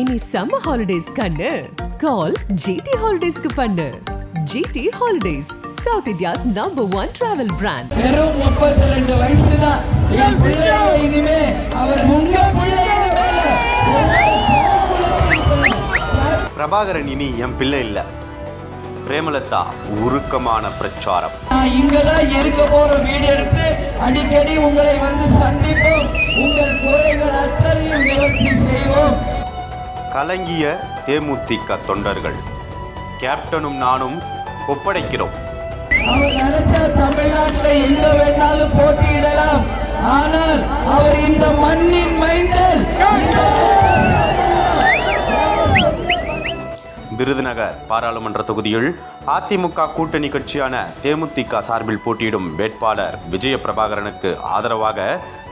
இனி summer holidays கண்ணு. கால் GT ஹாலிடேஸ்க்கு பண்ணு. GT holidays south India's number one travel brand வெறும் முப்பத்தி ரெண்டு வயசு தான் இனிமே அவர் உங்க பிரபாகரன் இனி என் பிள்ளை இல்ல. பிரேமலதா உருக்கமான பிரச்சாரம். நான் இங்கதான் இருக்க போற வீடு எடுத்து அடிக்கடி உங்களை வந்து சந்திப்போம். உங்கள் குறைகள் அத்தனையும் நிவர்த்தி செய்வோம். கலங்கிய தேமுதிக தொண்டர்கள். கேப்டனும் நானும் ஒப்படைக்கிறோம். அவர் நினைச்சா தமிழ்நாட்டுல எங்க வேணாலும் போட்டியிடலாம். ஆனால் அவர் இந்த மண்ணின் மைந்தல் விருதுநகர் பாராளுமன்ற தொகுதியில் அதிமுக கூட்டணி கட்சியான தேமுதிக சார்பில் போட்டியிடும் வேட்பாளர் விஜய பிரபாகரனுக்கு ஆதரவாக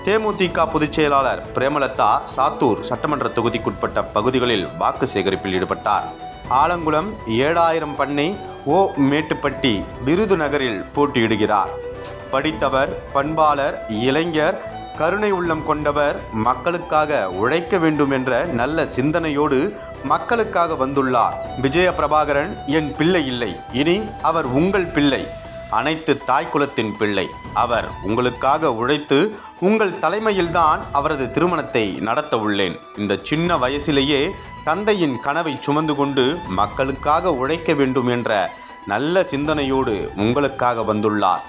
தேமுதிக பொதுச் செயலாளர் பிரேமலதா சாத்தூர் சட்டமன்ற தொகுதிக்குட்பட்ட பகுதிகளில் வாக்கு சேகரிப்பில் ஈடுபட்டார். ஆலங்குளம் ஏழாயிரம் பண்ணை ஓ மேட்டுப்பட்டி விருதுநகரில் போட்டியிடுகிறார். படித்தவர் பண்பாளர் இளைஞர் கருணை உள்ளம் கொண்டவர் மக்களுக்காக உழைக்க வேண்டும் என்ற நல்ல சிந்தனையோடு மக்களுக்காக வந்துள்ளார். விஜய பிரபாகரன் என் பிள்ளை இல்லை. இனி அவர் உங்கள் பிள்ளை. அனைத்து தாய்க்குலத்தின் பிள்ளை. அவர் உங்களுக்காக உழைத்து உங்கள் தலைமையில்தான் அவரது திருமணத்தை நடத்த உள்ளேன். இந்த சின்ன வயசிலேயே தந்தையின் கனவை சுமந்து கொண்டு மக்களுக்காக உழைக்க வேண்டும் என்ற நல்ல சிந்தனையோடு உங்களுக்காக வந்துள்ளார்.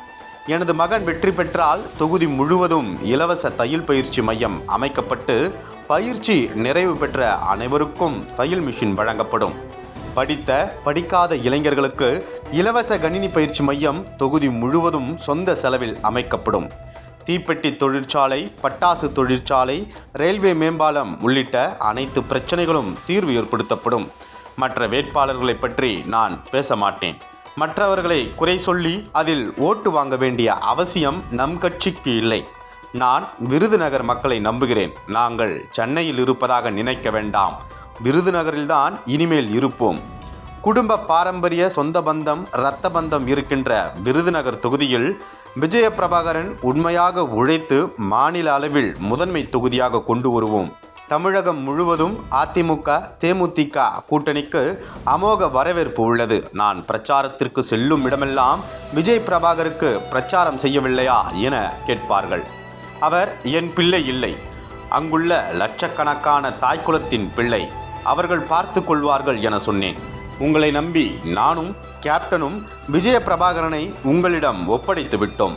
எனது மகன் வெற்றி பெற்றால் தொகுதி முழுவதும் இலவச தையல் பயிற்சி மையம் அமைக்கப்பட்டு பயிற்சி நிறைவு பெற்ற அனைவருக்கும் தையல் மிஷின் வழங்கப்படும். படித்த படிக்காத இளைஞர்களுக்கு இலவச கணினி பயிற்சி மையம் தொகுதி முழுவதும் சொந்த செலவில் அமைக்கப்படும். தீப்பெட்டி தொழிற்சாலை பட்டாசு தொழிற்சாலை ரயில்வே மேம்பாலம் உள்ளிட்ட அனைத்து பிரச்சனைகளும் தீர்வு ஏற்படுத்தப்படும். மற்ற வேட்பாளர்களை பற்றி நான் பேச மாட்டேன். மற்றவர்களை குறை சொல்லி அதில் ஓட்டு வாங்க வேண்டிய அவசியம் நம் கட்சிக்கு இல்லை. நான் விருதுநகர் மக்களை நம்புகிறேன். நாங்கள் சென்னையில் இருப்பதாக நினைக்க வேண்டாம். விருதுநகரில்தான் இனிமேல் இருப்போம். குடும்ப பாரம்பரிய சொந்த பந்தம் இரத்த பந்தம் இருக்கின்ற விருதுநகர் தொகுதியில் விஜய பிரபாகரன் உண்மையாக உழைத்து மாநில அளவில் முதன்மை தொகுதியாக கொண்டு வருவோம். தமிழகம் முழுவதும் அதிமுக தேமுதிக கூட்டணிக்கு அமோக வரவேற்பு உள்ளது. நான் பிரச்சாரத்திற்கு செல்லும் இடமெல்லாம் விஜய் பிரபாகருக்கு பிரச்சாரம் செய்யவில்லையா என கேட்பார்கள். அவர் என் பிள்ளை இல்லை. அங்குள்ள லட்சக்கணக்கான தாய்க்குலத்தின் பிள்ளை. அவர்கள் பார்த்து கொள்வார்கள் என சொன்னேன். உங்களை நம்பி நானும் கேப்டனும் விஜய பிரபாகரனை உங்களிடம் ஒப்படைத்து விட்டோம்.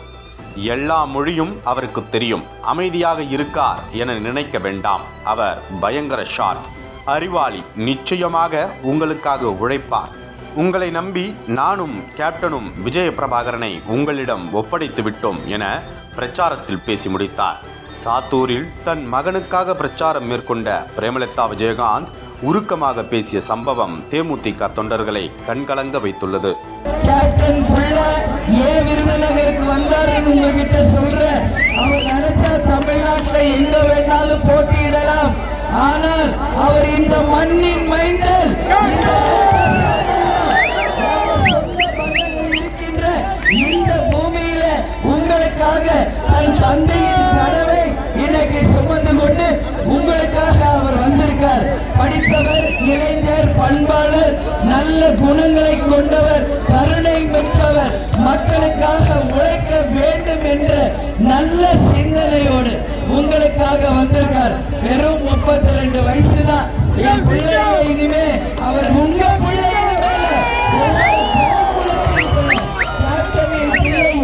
எல்லா மொழியும் அவருக்கு தெரியும். அமைதியாக இருக்கார் என நினைக்க வேண்டாம். அவர் பயங்கர ஷார்ப் அறிவாளி. நிச்சயமாக உங்களுக்காக உழைப்பார். உங்களை நம்பி நானும் கேப்டனும் விஜய பிரபாகரனை உங்களிடம் ஒப்படைத்து விட்டோம் என பிரச்சாரத்தில் பேசி முடித்தார். சாத்தூரில் தன் மகனுக்காக பிரச்சாரம் மேற்கொண்ட பிரேமலதா விஜயகாந்த் உருக்கமாக பேசிய சம்பவம் தேமுதிக தொண்டர்களை கண்கலங்க வைத்துள்ளது. கேப்டன் அவர் நினைச்சா போட்டியிடலாம். ஆனால் அவர் இந்த மண்ணின் மைந்தல். நல்ல குணங்களை கொண்டவர் கருணை மிக்கவர் மக்களுக்காக உழைக்க வேண்டும் என்ற நல்ல சிந்தனையோடு உங்களுக்காக வந்திருக்கார். வெறும் முப்பத்தி ரெண்டு வயசு தான் என் பிள்ளைய இனிமே அவர் உங்க பிள்ளை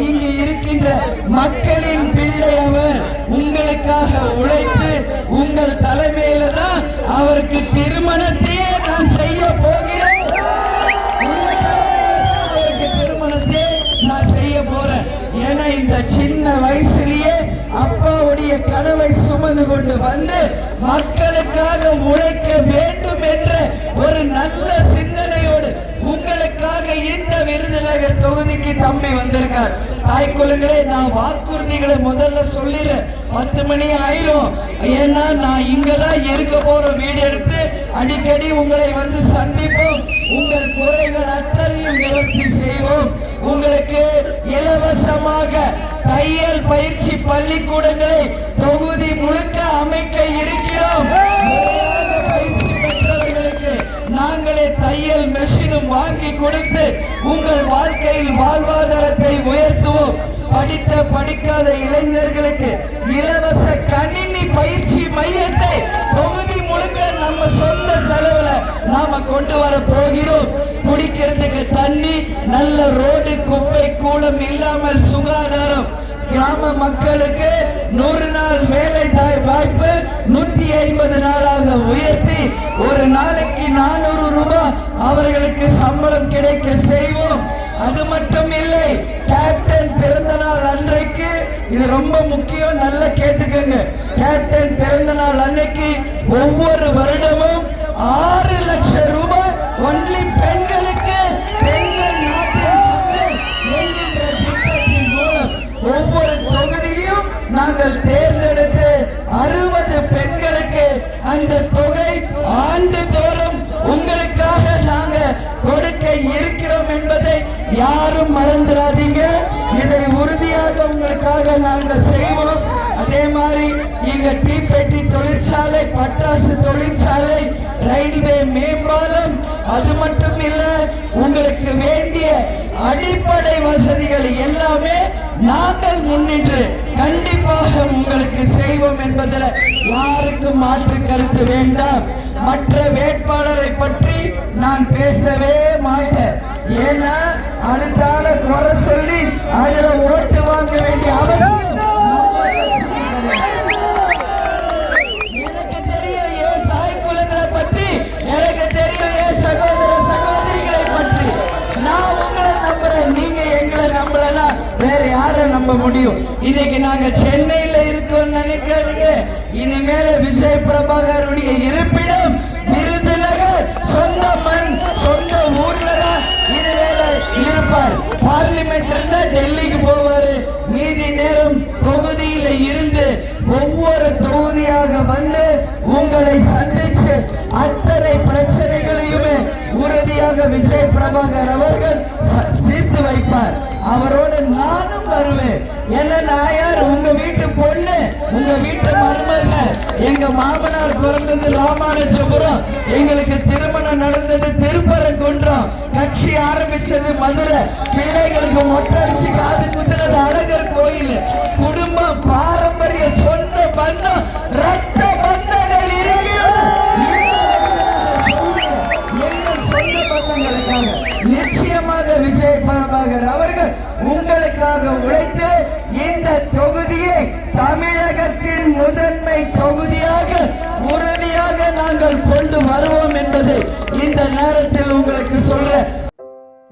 இங்கு இருக்கின்ற மக்களின் பிள்ளை அவர். உங்களுக்காக உழைத்து உங்கள் தலைமையில தான் அவருக்கு திருமணத்தை சின்ன வயசுலயே அப்பாவுடைய கனவை சுமந்து கொண்டு வந்து மக்களுக்காக உழைக்க வேண்டும் என்ற ஒரு நல்ல சிந்தனை உங்களுக்காக இந்த விருதுநகர் தொகுதிக்கு தம்பி வந்திருக்கார். தாய் நான் வாக்குறுதிகளை முதல்ல சொல்லிடுறேன். பத்து மணி ஆயிரும். ஏன்னா நான் இங்கதான் இருக்க போற வீடு எடுத்து அடிக்கடி உங்களை வந்து சந்திப்போம். உங்கள் குறைகள் அத்தனையும் நிவர்த்தி செய்வோம். உங்களுக்கு இலவசமாக தையல் பயிற்சி பள்ளிக்கூடங்களை தொகுதி வாங்கி கொடுத்து உங்கள் வாழ்க்கையில் வாழ்வாதாரத்தை உயர்த்துவோம். படித்த படிக்காத இளைஞர்களுக்கு இலவச கணினி பயிற்சி மையத்தை தொகுதி முழுக்க நம்ம சொந்த செலவுல நாம கொண்டு வர போகிறோம். குடிக்கிறதுக்கு தண்ணி நல்ல ரோடு குப்பை கூலம் இல்லாமல் சுகாதாரம். கிராம மக்களுக்கு நூறு நாள் வேலை தாய் வாய்ப்பு நூத்தி ஐம்பது நாளாக உயர்த்தி ஒரு நாளைக்கு நானூறு ரூபாய் அவர்களுக்கு சம்பளம் கிடைக்க செய்வோம். அது மட்டும் இல்லை கேப்டன் பிறந்த நாள் அன்றைக்கு இது ரொம்ப முக்கியம் நல்லா கேட்டுக்கோங்க. கேப்டன் பிறந்த நாள் அன்னைக்கு ஒவ்வொரு வருடமும் ஆறு யாரும் மறந்துடாதீங்க. இதை உறுதியாக உங்களுக்காக நாங்கள் செய்வோம். அதே மாதிரி நீங்க தீப்பெட்டி தொழிற்சாலை பட்டாசு தொழிற்சாலை ரயில்வே மேம்பாலம் அது மட்டும் இல்ல உங்களுக்கு வேண்டிய அடிப்படை வசதிகள் எல்லாமே நாங்கள் முன்னின்று கண்டிப்பாக உங்களுக்கு செய்வோம் என்பதில் யாருக்கும் மாற்று கருத்து வேண்டாம். மற்ற வேட்பாளரை பற்றி நான் பேசவே மாட்டேன். ஏன்னா அடுத்தால குறை சொல்லி அதுல ஓட்டு வாங்க வேண்டிய அவசியம் எனக்கு தாய் பற்றி எனக்கு சகோதர சகோதரிகளை பற்றி. நான் உங்களை எங்களை வேற யாரை நம்ப முடியும்? இன்னைக்கு நாங்க சென்னையில இருக்கோம் நினைக்காதீங்க. இனிமேல விஜய் பிரபாகருடைய இருப்பிடம் இருப்பார் பார்லிமெண்ட் இருந்தா டெல்லிக்கு போவாரு. மீதி நேரம் தொகுதியில இருந்து ஒவ்வொரு தொகுதியாக வந்து உங்களை சந்திச்சு அத்தனை பிரச்சனைகளையுமே உறுதியாக விஜய் பிரபாகர் அவர்கள் ச- தீர்த்து வைப்பார். அவரோட நானும் வருவேன். என்ன நாயார் உங்க வீட்டு பொண்ணு உங்க வீட்டு மருமக எங்க மாமனார் பிறந்தது ராமானுஜபுரம். எங்களுக்கு திருமணம் நடந்தது திருப்பரங்குன்றம். ஆரம்பிச்சது மதுரை. பிள்ளைகளுக்கு மொட்டடிச்சு காது குத்துனது அழகர் கோயில். குடும்பம் பாரம்பரிய சொந்த